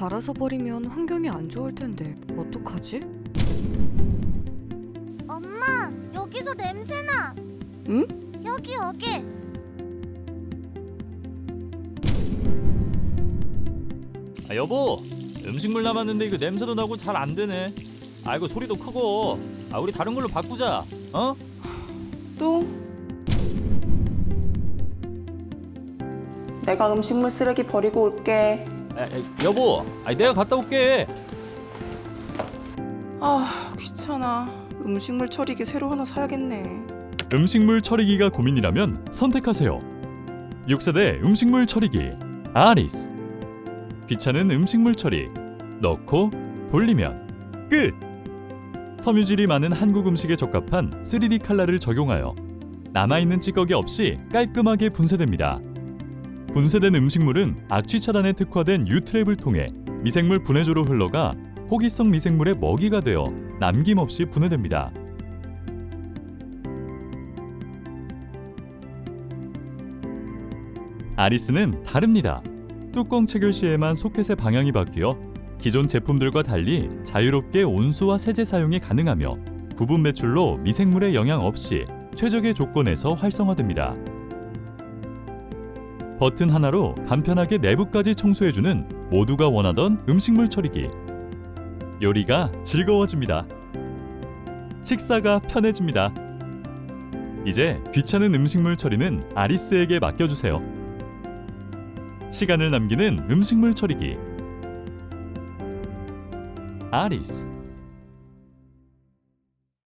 갈아서 버리면 환경이 안 좋을 텐데 어떡하지? 엄마, 여기서 냄새나. 응? 여기 여기. 아, 여보 음식물 남았는데 이거 냄새도 나고 잘 안 되네 아 이거 소리도 크고 아 우리 다른 걸로 바꾸자 어? 또? 내가 음식물 쓰레기 버리고 올게. 아, 아, 여보 아 내가 갔다 올게 아, 귀찮아. 음식물 처리기 새로 하나 사야겠네. 음식물 처리기가 고민이라면 선택하세요. 6세대 음식물 처리기 아리스. 귀찮은 음식물 처리. 넣고 돌리면 끝. 섬유질이 많은 한국 음식에 적합한 3D 칼라를 적용하여 남아 있는 찌꺼기 없이 깔끔하게 분쇄됩니다. 분쇄된 음식물은 악취 차단에 특화된 유트랩을 통해 미생물 분해조로 흘러가 호기성 미생물의 먹이가 되어 남김없이 분해됩니다. 아리스는 다릅니다. 뚜껑 체결 시에만 소켓의 방향이 바뀌어 기존 제품들과 달리 자유롭게 온수와 세제 사용이 가능하며 구분 배출로 미생물의 영향 없이 최적의 조건에서 활성화됩니다. 버튼 하나로 간편하게 내부까지 청소해주는 모두가 원하던 음식물 처리기. 요리가 즐거워집니다. 식사가 편해집니다. 이제 귀찮은 음식물 처리는 아리스에게 맡겨주세요. 시간을 남기는 음식물 처리기. 아리스.